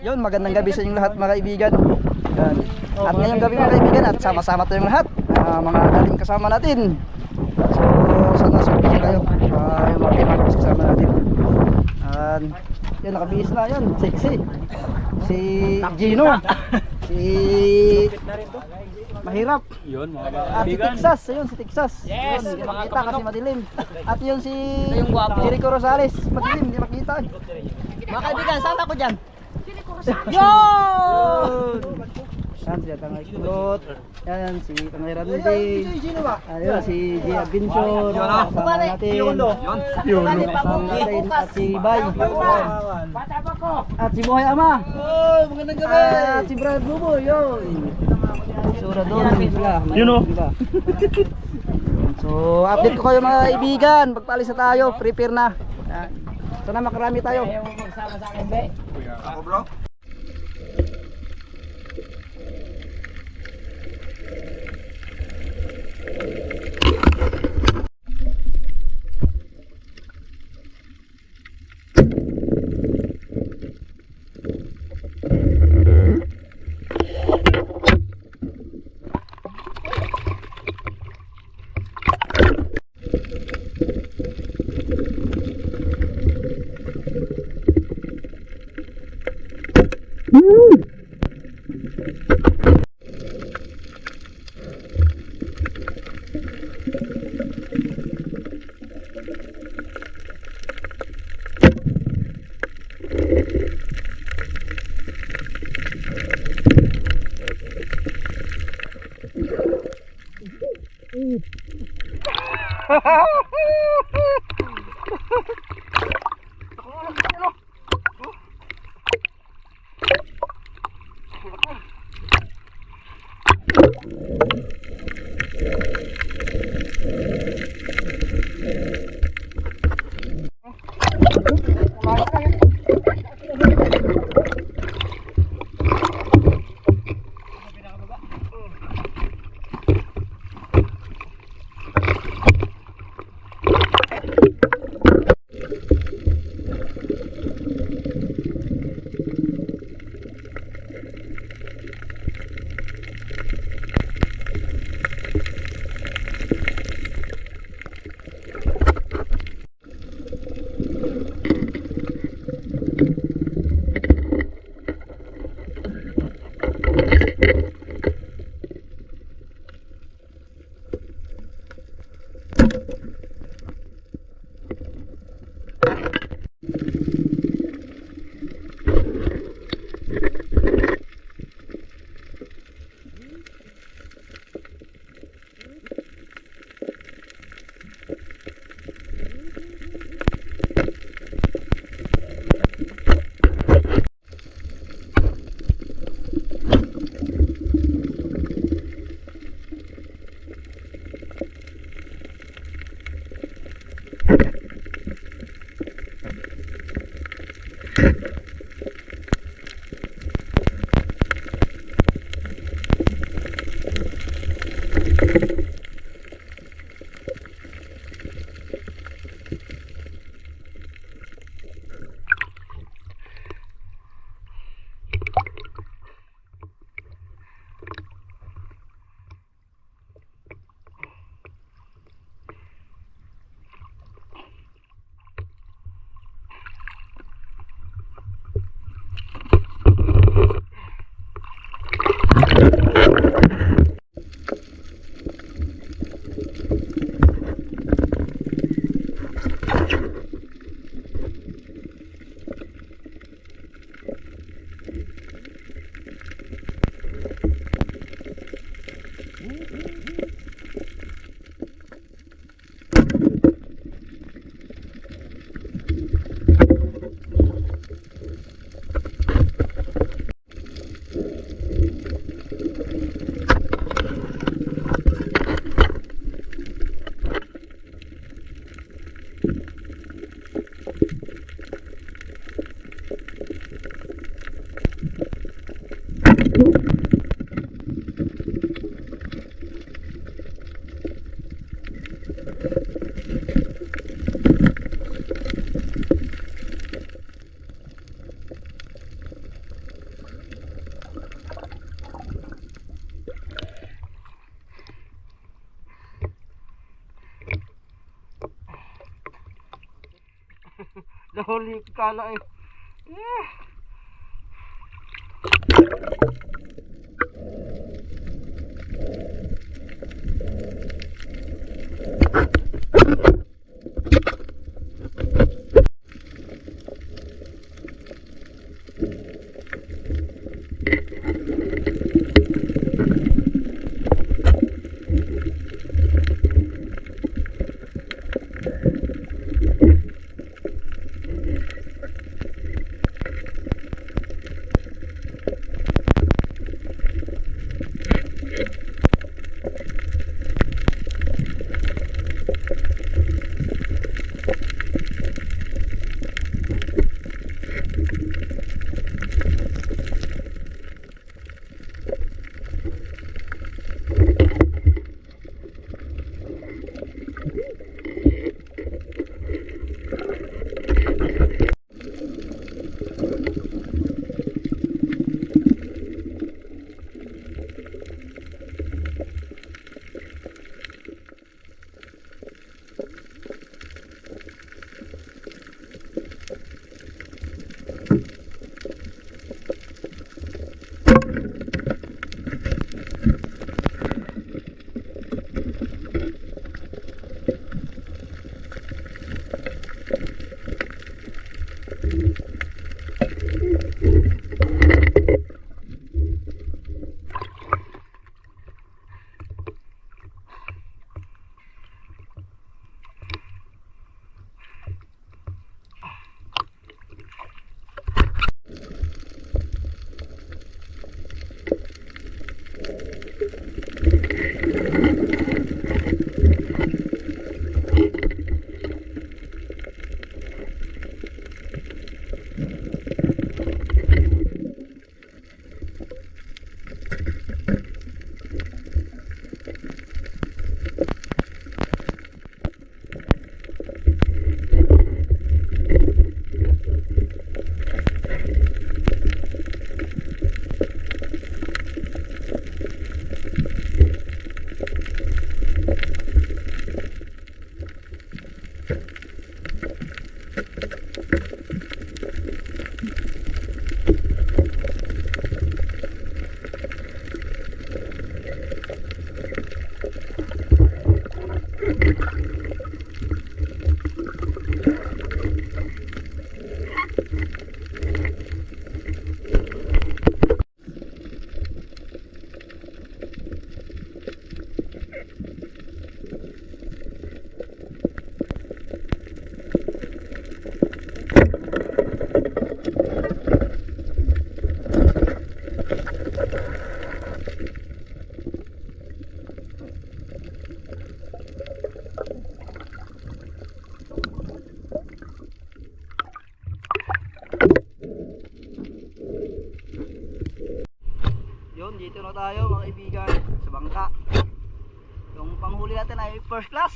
Yun, magandang gabi sa inyong lahat mga kaibigan. Yan. At ngayong gabi mga kaibigan at sama-sama tayong lahat. ah, mga dating kasama natin. So, sana sulit kayo. Uh, yung mga kaibigan kasama natin. At yun, nakabihis na yun. Sexy. Si Gino. Si Mahirap. Yun mga At si Texas, ayun si Texas. Yes, yun, hindi makita kasi madilim. At yun si Jericho Rosales, madilim, hindi makita. eh. Mga kaibigan, saan ako dyan? Yun! Yan si Tangay Kulot. Yan si Tangay Randy. Ayun si G. Adventure. Kasama natin. Yun. Kasama natin. At si Bay. At si Buhay Ama. Oh, magandang gabi. At si Brad Bubo. Yun. Sura doon sila. Yun o. So, update ko kayo mga kaibigan. Pagpalis na tayo. Prepare na. Sana makarami tayo. Nahuli Kala eh. Eh. Kaibigan sa bangka. Yung panghuli natin ay first class.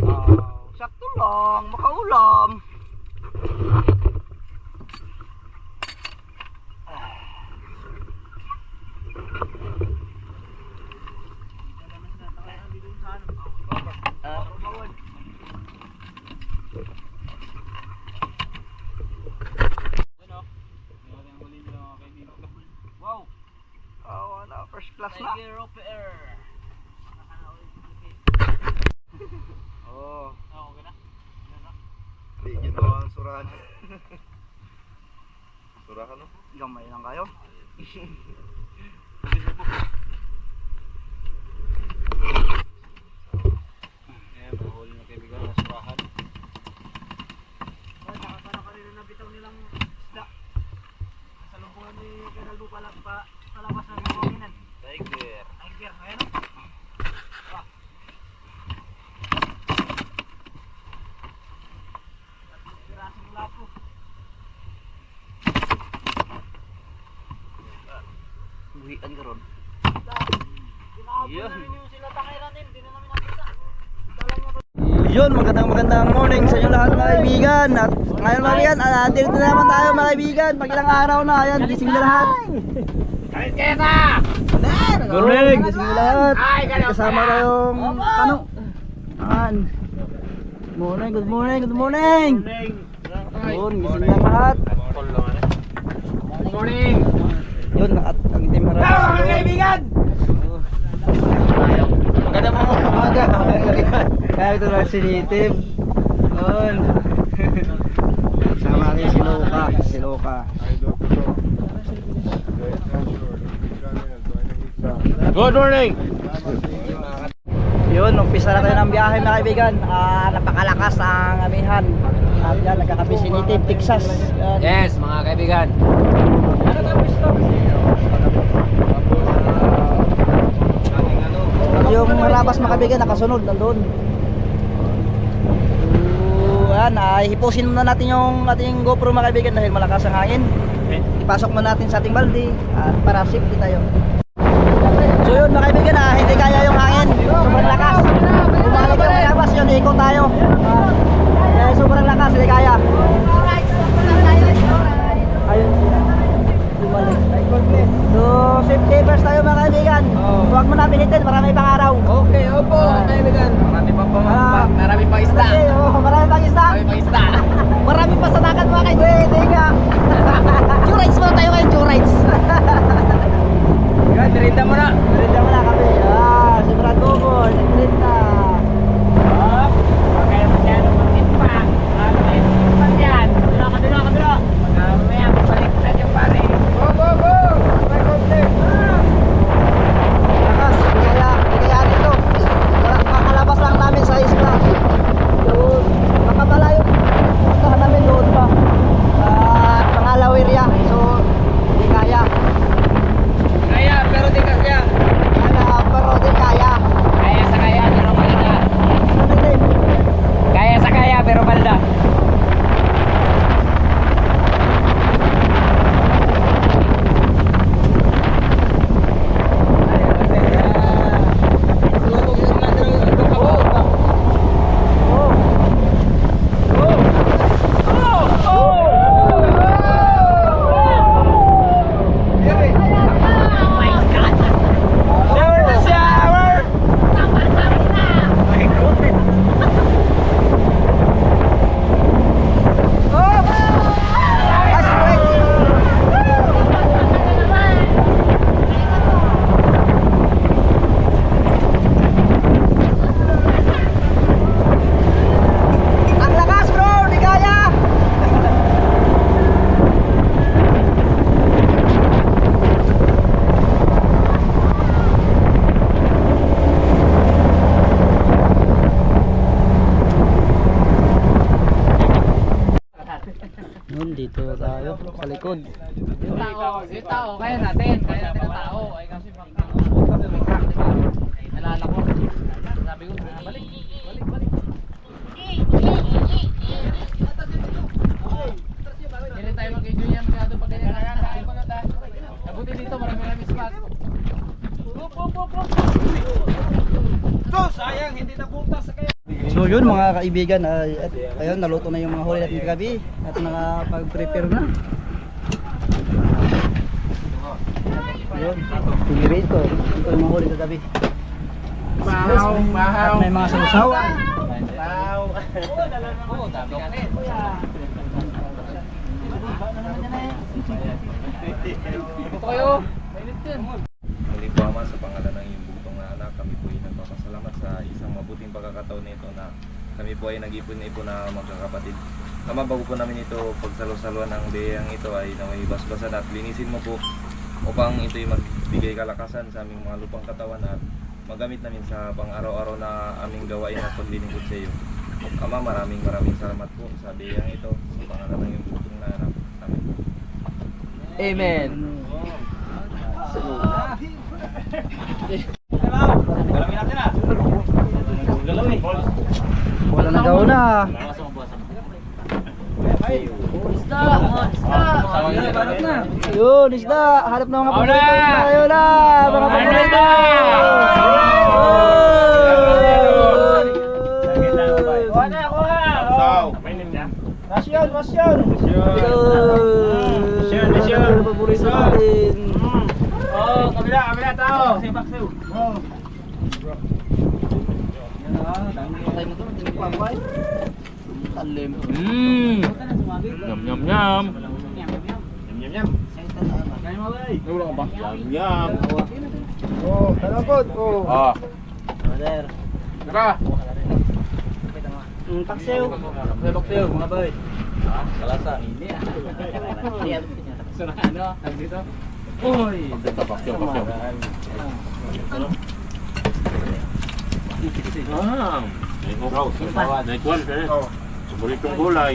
Oh, sakto lang, makaulam. Ah, Wow! oh, wala, Tiger of Air! Oo. Ah, okay na? Hindi ginawa ang surahan. Surahan no? Gamay lang kayo. Ayan, mahuli na kaibigan na surahan. Oh, nakakara kanina na bitaw nilang isda. Sa lubungan ni Geraldo pala pa palabas na yung kuminan. Tiger! Tiger, ayan o. Ah. Tatlong pirasong lapo. Buhian ka ron. Yun, magandang magandang morning sa inyo lahat mga kaibigan. At ngayon mga kaibigan, ah, dito na naman tayo mga kaibigan. Pag ilang araw na, ayan, gising na lahat. Good morning! Gising na lahat. Kasama tayong ano? Ayan. Good morning, good morning, good morning. Yun, gising na lahat. Good morning! Yun, at ang team harap Hello mga kaibigan! Maganda mo Umaga Kaya ito lang si Native. Yun Sama natin si Loka. Si Loka. Good morning! Yun, umpisa na tayo ng biyahe mga kaibigan. Ah, Napakalakas ang amihan. At yan, nagkakapi si Native, Texas. Yan. Yes, mga kaibigan. Yung malabas mga kaibigan, nakasunod, nandun So, yan, ay hipusin muna natin yung ating GoPro mga kaibigan dahil malakas ang hangin. Ipasok muna natin sa ating balde at para safety tayo. So yun mga kaibigan, ah, hindi kaya yung hangin. Sobrang lakas sa likod. Yung tao, yung tao, kaya natin, kaya natin ang tao. Ay kasi pag nalala ko, sabi ko, "Ah, balik, balik, balik. Hindi tayo mag-enjoy yan masyado pag ganyan. Nabuti dito, marami-marami spot. Up, up, up, up. So yun mga kaibigan, ay, at, ayun, naluto na yung mga huli natin kagabi at nakapag-prepare na. Ayun, pinirito. Ito yung mga huli kagabi. Bahaw, At may mga sausawan. Oo, dami ka rin. Ito kayo. Mainit po ama sa pangalan ng iyong bugtong na anak, kami po ay nagpapasalamat sa isang mabuting pagkakataon nito na kami po ay nag-ipon-ipon na magkakapatid. Ama, bago po namin ito pagsalo-saluan ng biyayang ito ay naway basbasan at linisin mo po upang ito'y magbigay kalakasan sa aming mga lupang katawan at magamit namin sa pang-araw-araw na aming gawain at paglilingkod sa iyo. Ama, maraming maraming salamat po sa biyayang ito sa pangalan ng iyong bugtong na anak. Amen. Amen. Wala na daw na. Yun, isda. Hanap na mga paborito. Tayo na, mga paborito. Masyon, masyon. Masyon, masyon. Paborito natin. Oh, kabila, kabila tao. Sipak siyo. Talim. Mmm. Yum, yum, yum. Yum, yum, yum. Yum, yum. Oh, talapot. Oh. Oh. Tara. Mm, paksiw. May baktiyo, mga boy. Kalasa. Sana ano? Tag dito. Uy, dito baktiyo, baktiyo. Ah, may hukaw. May kwan, eh. Paboritong gulay.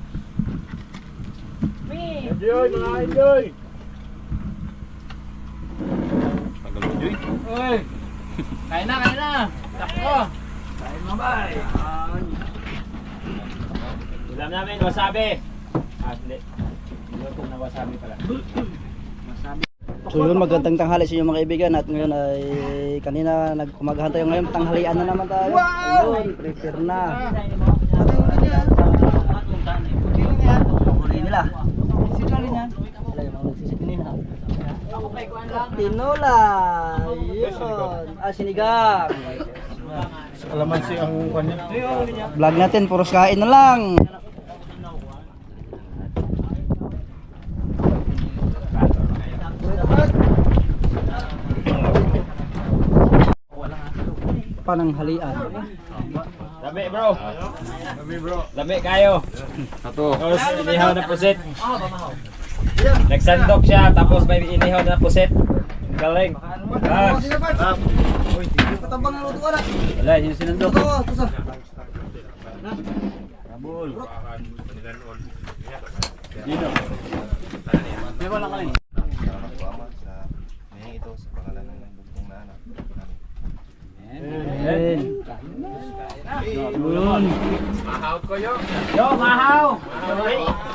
pay. Enjoy mga enjoy! Uy! Kain na, kain na! Takbo! Kain mo ba? Ulam namin, wasabi! Ah, hindi. Hindi ko na wasabi pala. So yun, magandang tanghali sa inyo mga kaibigan at ngayon ay kanina nag-umagahan tayo ngayon, tanghalian na naman tayo. Wow! Ayun, prepare na. Huli nila. Sila yung mga nagsisit kanina. Tinola! Yun! Ah, sinigang! Alamansi ang kanya. Vlog natin, puros kain na lang. Pananghalian. Labi bro! Labi bro! Labi kayo! Ato! Tapos inihaw na pusit. Nagsandok siya, tapos may inihaw na pusit. Galing! Ah! Patabang ang luto na. Wala, yung sinandok. Ito, ito May ito sa pangalan ng bugtong na anak. Ayan. Yun. Yo, mahaw!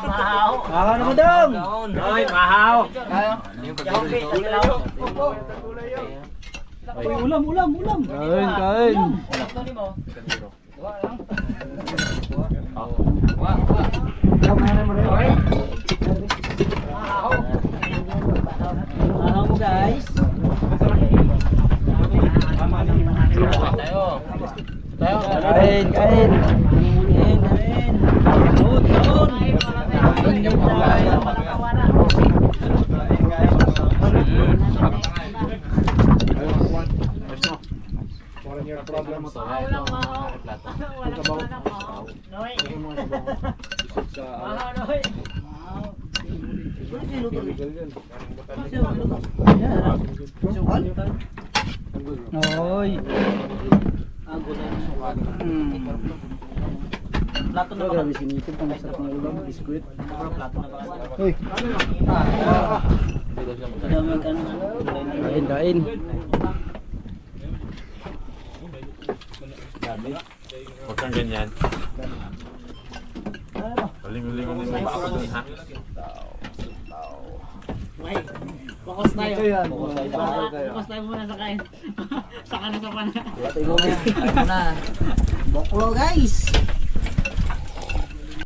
Mahaw! Kaka naman dong. Hoy, mahaw! ulam, ulam, ulam. Kain, kain. Ano mo guys? Tayo! Kain, kain. Kain, kain. Doon, doon. Oy. Hmm. Plato na ba? Sinipid ang masarap ng ulam, biskuit. Uy. Kain, kain. Huwag kang ganyan. Palingon-lingon din mo ako dun ha. Focus tayo. Focus tayo muna sa kain. Saka na sa pana. Boklo guys.